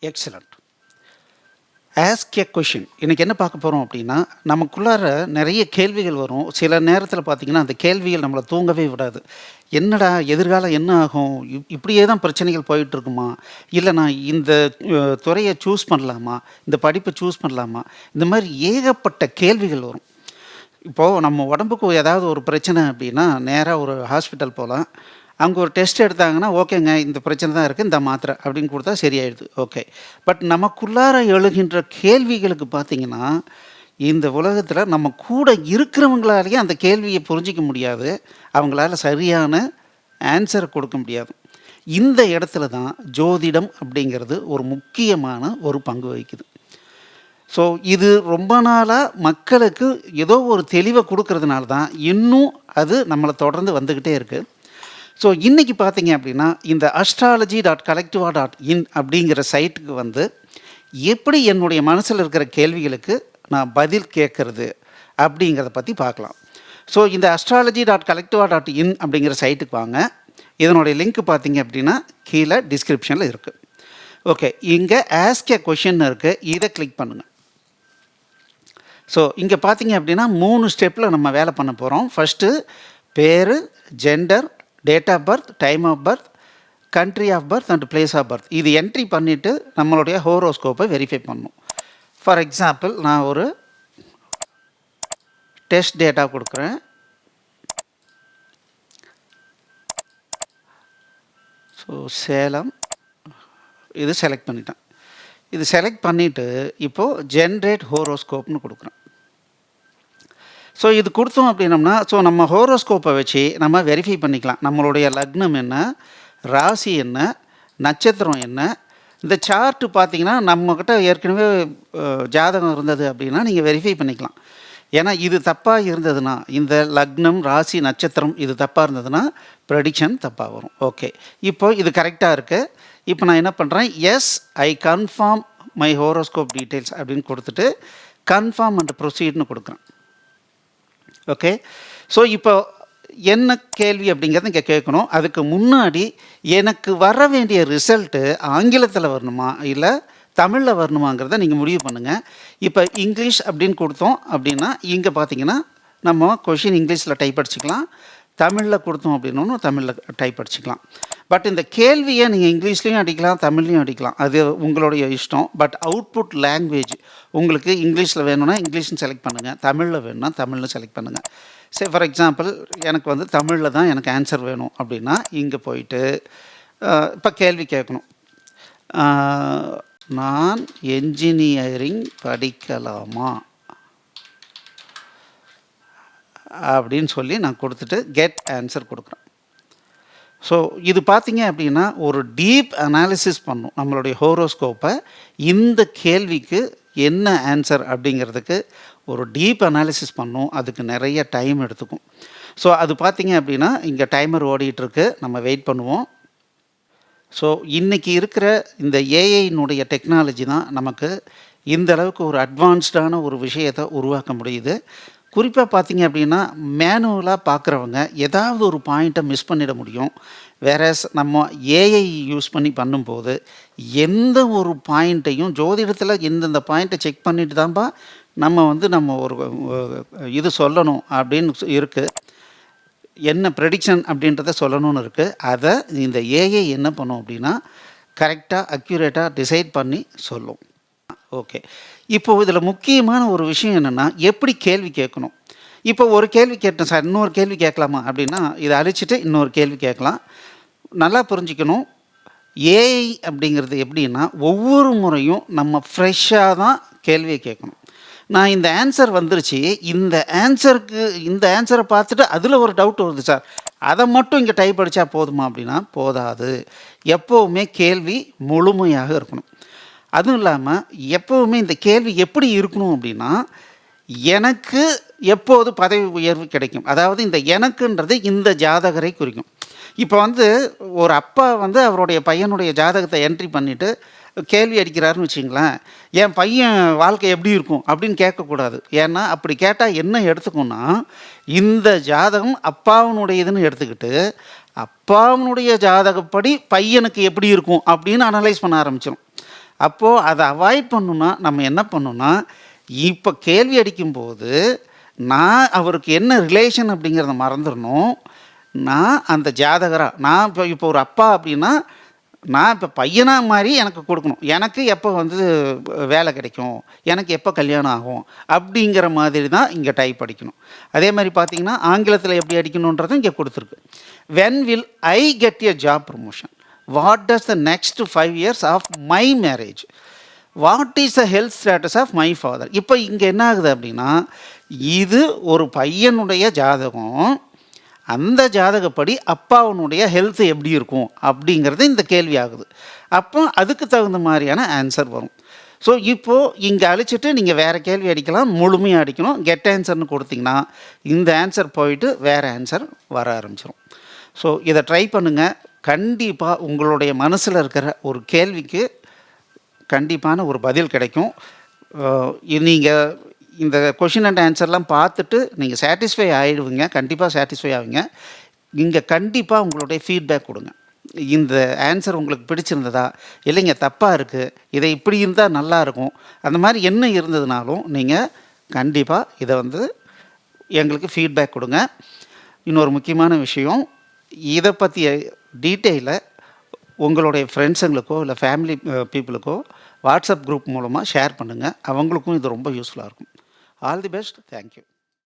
Excellent ask எ question இன்றைக்கி என்ன பார்க்க போகிறோம் அப்படின்னா நமக்குள்ளார நிறைய கேள்விகள் வரும். சில நேரத்தில் பார்த்தீங்கன்னா அந்த கேள்விகள் நம்மளை தூங்கவே விடாது. என்னடா எதிர்காலம் என்ன ஆகும்? இப்- இப்படியே தான் பிரச்சனைகள் போயிட்டுருக்குமா? இல்லை நான் இந்த துறையை சூஸ் பண்ணலாமா? இந்த படிப்பை சூஸ் பண்ணலாமா? இந்த மாதிரி ஏகப்பட்ட கேள்விகள் வரும். இப்போது நம்ம உடம்புக்கு ஏதாவது ஒரு பிரச்சனை அப்படின்னா நேராக ஒரு ஹாஸ்பிட்டல் போகலாம் அங்கே ஒரு டெஸ்ட் எடுத்தாங்கன்னா ஓகேங்க இந்த பிரச்சனை தான் இருக்குது இந்த மாத்திரை அப்படின்னு கொடுத்தா சரியாயிடுது. ஓகே பட் நமக்குள்ளார எழுகின்ற கேள்விகளுக்கு பார்த்தீங்கன்னா இந்த உலகத்தில் நம்ம கூட இருக்கிறவங்களாலேயே அந்த கேள்வியை புரிஞ்சிக்க முடியாது. அவங்களால சரியான ஆன்சரை கொடுக்க முடியாது. இந்த இடத்துல தான் ஜோதிடம் அப்படிங்கிறது ஒரு முக்கியமான ஒரு பங்கு வகிக்குது. ஸோ இது ரொம்ப நாளாக மக்களுக்கு ஏதோ ஒரு தெளிவை கொடுக்கறதுனால தான் இன்னும் அது நம்மளை தொடர்ந்து வந்துக்கிட்டே இருக்குது ஸோ இன்றைக்கி பார்த்தீங்க அப்படின்னா இந்த அஸ்ட்ராலஜி டாட் கலெக்டிவா டாட் இன் அப்படிங்கிற சைட்டுக்கு வந்து எப்படி என்னுடைய மனசில் இருக்கிற கேள்விகளுக்கு நான் பதில் கேட்குறது அப்படிங்கிறத பற்றி பார்க்கலாம் ஸோ இந்த அஸ்ட்ராலஜி டாட் கலெக்டிவா டாட் இன் அப்படிங்கிற சைட்டுக்கு வாங்க. இதனுடைய லிங்க் பார்த்தீங்க அப்படின்னா கீழே டிஸ்கிரிப்ஷனில் இருக்குது ஓகே இங்கே ஆஸ்க் எ கொஷின் இருக்குது இதை கிளிக் பண்ணுங்கள் ஸோ இங்கே பார்த்தீங்க அப்படின்னா மூணு ஸ்டெப்பில் நம்ம வேலை பண்ண போகிறோம் ஃபஸ்ட்டு பேர் gender date of birth time of birth country of birth and place of birth இது என்ட்ரி பண்ணிவிட்டு நம்மளுடைய ஹோரோஸ்கோப்பை வெரிஃபை பண்ணும். ஃபார் எக்ஸாம்பிள் நான் ஒரு டெஸ்ட் டேட்டா கொடுக்குறேன். ஸோ சேலம் இது செலக்ட் பண்ணிட்டேன். இது செலக்ட் பண்ணிவிட்டு இப்போது ஜென்ரேட் ஹோரோஸ்கோப்னு கொடுக்குறேன் ஸோ இது கொடுத்தோம் அப்படின்னம்னா ஸோ நம்ம ஹோரோஸ்கோப்பை வச்சு நம்ம வெரிஃபை பண்ணிக்கலாம். நம்மளுடைய லக்னம் என்ன ராசி என்ன நட்சத்திரம் என்ன இந்த சார்ட்டு பார்த்தீங்கன்னா நம்மக்கிட்ட ஏற்கனவே ஜாதகம் இருந்தது அப்படின்னா நீங்கள் வெரிஃபை பண்ணிக்கலாம். ஏன்னா இது தப்பாக இருந்ததுன்னா இந்த லக்னம் ராசி நட்சத்திரம் இது தப்பாக இருந்ததுன்னா ப்ரெடிக்ஷன் தப்பாக வரும். ஓகே இப்போ இது கரெக்டாக இருக்குது இப்போ நான் என்ன பண்ணுறேன் yes I confirm my horoscope details அப்படின்னு கொடுத்துட்டு கன்ஃபார்ம் அண்ட் ப்ரொசீட்னு கொடுக்குறேன். ஓகே ஸோ இப்போ என்ன கேள்வி அப்படிங்கிறத இங்கே கேட்கணும். அதுக்கு முன்னாடி எனக்கு வர வேண்டிய ரிசல்ட்டு ஆங்கிலத்தில் வரணுமா? இல்லை தமிழில் வரணுமாங்கிறத நீங்கள் முடிவு பண்ணுங்கள் இப்போ இங்கிலீஷ் அப்படின்னு கொடுத்தோம் அப்படின்னா இங்கே பார்த்தீங்கன்னா நம்ம கொஷின் இங்கிலீஷில் டைப் அடிச்சுக்கலாம். தமிழில் கொடுத்தோம் அப்படின்னோன்னு தமிழில் டைப் அடிச்சுக்கலாம். பட் இந்த கேள்வியை நீங்கள் இங்கிலீஷ்லேயும் அடிக்கலாம் தமிழ்லையும் அடிக்கலாம். அது உங்களுடைய இஷ்டம். பட் அவுட்புட் லாங்குவேஜ் உங்களுக்கு இங்கிலீஷில் வேணும்னா இங்கிலீஷ்னு செலக்ட் பண்ணுங்கள் தமிழில் வேணும்னா தமிழ்னு செலக்ட் பண்ணுங்கள் சரி ஃபார் எக்ஸாம்பிள் எனக்கு வந்து தமிழில் தான் எனக்கு ஆன்சர் வேணும் அப்படின்னா இங்கே போயிட்டு இப்போ கேள்வி கேட்கணும். நான் என்ஜினியரிங் படிக்கலாமா? அப்படின்னு சொல்லி நான் கொடுத்துட்டு கெட் ஆன்சர் கொடுக்குறேன். ஸோ இது பார்த்தீங்க அப்படின்னா ஒரு டீப் அனாலிசிஸ் பண்ணும். நம்மளுடைய ஹோரோஸ்கோப்பை இந்த கேள்விக்கு என்ன ஆன்சர் அப்படிங்கிறதுக்கு ஒரு டீப் அனாலிசிஸ் பண்ணும். அதுக்கு நிறைய டைம் எடுத்துக்கும். ஸோ அது பார்த்தீங்க அப்படின்னா இங்கே டைமர் ஓடிட்டுருக்கு. நம்ம வெயிட் பண்ணுவோம். ஸோ இன்றைக்கி இருக்கிற இந்த ஏஐனுடைய டெக்னாலஜி தான் நமக்கு இந்த அளவுக்கு ஒரு அட்வான்ஸ்டான ஒரு விஷயத்தை உருவாக்க முடியுது. குறிப்பாக பார்த்தீங்க அப்படின்னா மேனுவலாக பார்க்குறவங்க ஏதாவது ஒரு பாயிண்ட்டை மிஸ் பண்ணிட முடியும். வேற நம்ம ஏஐ யூஸ் பண்ணி பண்ணும்போது எந்த ஒரு பாயிண்ட்டையும் ஜோதிடத்தில் இந்தந்த பாயிண்ட்டை செக் பண்ணிட்டு தான்ப்பா நம்ம வந்து நம்ம ஒரு இது சொல்லணும் அப்படின்னு இருக்குது என்ன ப்ரெடிக்ஷன் அப்படின்றத சொல்லணும்னு இருக்குது அதை இந்த ஏஐ என்ன பண்ணும் அப்படின்னா கரெக்டாக அக்யூரேட்டாக டிசைட் பண்ணி சொல்லும். ஓகே. இப்போ இதில் முக்கியமான ஒரு விஷயம் என்னென்னா எப்படி கேள்வி கேட்கணும்? இப்போ ஒரு கேள்வி கேட்டேன் சார் இன்னொரு கேள்வி கேட்கலாமா? அப்படின்னா இதை அழிச்சிட்டு இன்னொரு கேள்வி கேட்கலாம். நல்லா புரிஞ்சுக்கணும். ஏஐ அப்படிங்கிறது எப்படின்னா ஒவ்வொரு முறையும் நம்ம ஃப்ரெஷ்ஷாக தான் கேள்வியை கேட்கணும். நான் இந்த ஆன்சர் வந்துருச்சு. இந்த ஆன்சருக்கு இந்த ஆன்சரை பார்த்துட்டு அதில் ஒரு டவுட் வருது சார். அதை மட்டும் இங்கே டைப் அடித்தா போதுமா அப்படின்னா போதாது. எப்போவுமே கேள்வி முழுமையாக இருக்கணும். அதுவும் இல்லாமல் எப்போவுமே இந்த கேள்வி எப்படி இருக்கணும் அப்படின்னா எனக்கு எப்போது பதவி உயர்வு கிடைக்கும்? அதாவது இந்த எனக்குன்றது இந்த ஜாதகரை குறிக்கும். இப்போ வந்து ஒரு அப்பா வந்து அவருடைய பையனுடைய ஜாதகத்தை என்ட்ரி பண்ணிவிட்டு கேள்வி அடிக்கிறாருன்னு வச்சிங்களேன் என் பையன் வாழ்க்கை எப்படி இருக்கும்? அப்படின்னு கேட்கக்கூடாது. ஏன்னா அப்படி கேட்டால் என்ன எடுத்துக்கும்னா இந்த ஜாதகம் அப்பாவினுடையதுன்னு எடுத்துக்கிட்டு அப்பாவினுடைய ஜாதகப்படி பையனுக்கு எப்படி இருக்கும் அப்படின்னு அனலைஸ் பண்ண ஆரம்பிச்சிடும் அப்போது அதை அவாய்ட் பண்ணணுன்னா நம்ம என்ன பண்ணணும்னா இப்போ கேள்வி அடிக்கும்போது நான் அவருக்கு என்ன ரிலேஷன் அப்படிங்கிறத மறந்துடணும் நான் அந்த ஜாதகராக நான் இப்போ இப்போ ஒரு அப்பா அப்படின்னா நான் இப்போ பையனாக மாதிரி எனக்கு கொடுக்கணும். எனக்கு எப்போ வந்து வேலை கிடைக்கும்? எனக்கு எப்போ கல்யாணம் ஆகும்? அப்படிங்கிற மாதிரி தான் இங்கே டைப் அடிக்கணும். அதே மாதிரி பார்த்தீங்கன்னா ஆங்கிலத்தில் எப்படி அடிக்கணுன்றதும் இங்கே கொடுத்துருக்கு. When will I get a job promotion what does the next five years of my marriage what is the health status of my father இப்போ இங்கே என்ன ஆகுது அப்படின்னா இது ஒரு பையனுடைய ஜாதகம். அந்த ஜாதகப்படி அப்பாவனுடைய ஹெல்த் எப்படி இருக்கும் அப்படிங்கிறது இந்த கேள்வி ஆகுது. அப்போ அதுக்கு தகுந்த மாதிரியான ஆன்சர் வரும். ஸோ இப்போது இங்கே அழிச்சிட்டு நீங்கள் வேறு கேள்வி அடிக்கலாம் முழுமையாக அடிக்கணும். கெட் ஆன்சர்னு கொடுத்தீங்கன்னா இந்த ஆன்சர் போயிட்டு வேறு ஆன்சர் வர ஆரம்பிச்சிடும் ஸோ இதை ட்ரை பண்ணுங்கள் கண்டிப்பாக உங்களுடைய மனசில் இருக்கிற ஒரு கேள்விக்கு கண்டிப்பான ஒரு பதில் கிடைக்கும். நீங்கள் இந்த கொஷின் அண்ட் ஆன்சர்லாம் பார்த்துட்டு நீங்கள் சாட்டிஸ்ஃபை ஆகிடுவீங்க கண்டிப்பாக சாட்டிஸ்ஃபை ஆவீங்க. இங்கே கண்டிப்பாக உங்களுடைய ஃபீட்பேக் கொடுங்க. இந்த ஆன்சர் உங்களுக்கு பிடிச்சிருந்ததா? இல்லைங்க தப்பாக இருக்குது இதை இப்படி இருந்தால் நல்லா இருக்கும். அந்த மாதிரி என்ன இருந்ததுனாலும் நீங்கள் கண்டிப்பாக இதை வந்து எங்களுக்கு ஃபீட்பேக் கொடுங்க. இன்னொரு முக்கியமான விஷயம் இதை பற்றி டீட்டெயிலை உங்களுடைய ஃப்ரெண்ட்ஸுங்களுக்கோ இல்லை ஃபேமிலி பீப்புளுக்கோ வாட்ஸ்அப் குரூப் மூலமாக ஷேர் பண்ணுங்கள் அவங்களுக்கும் இது ரொம்ப யூஸ்ஃபுல்லாக இருக்கும். All the best thank you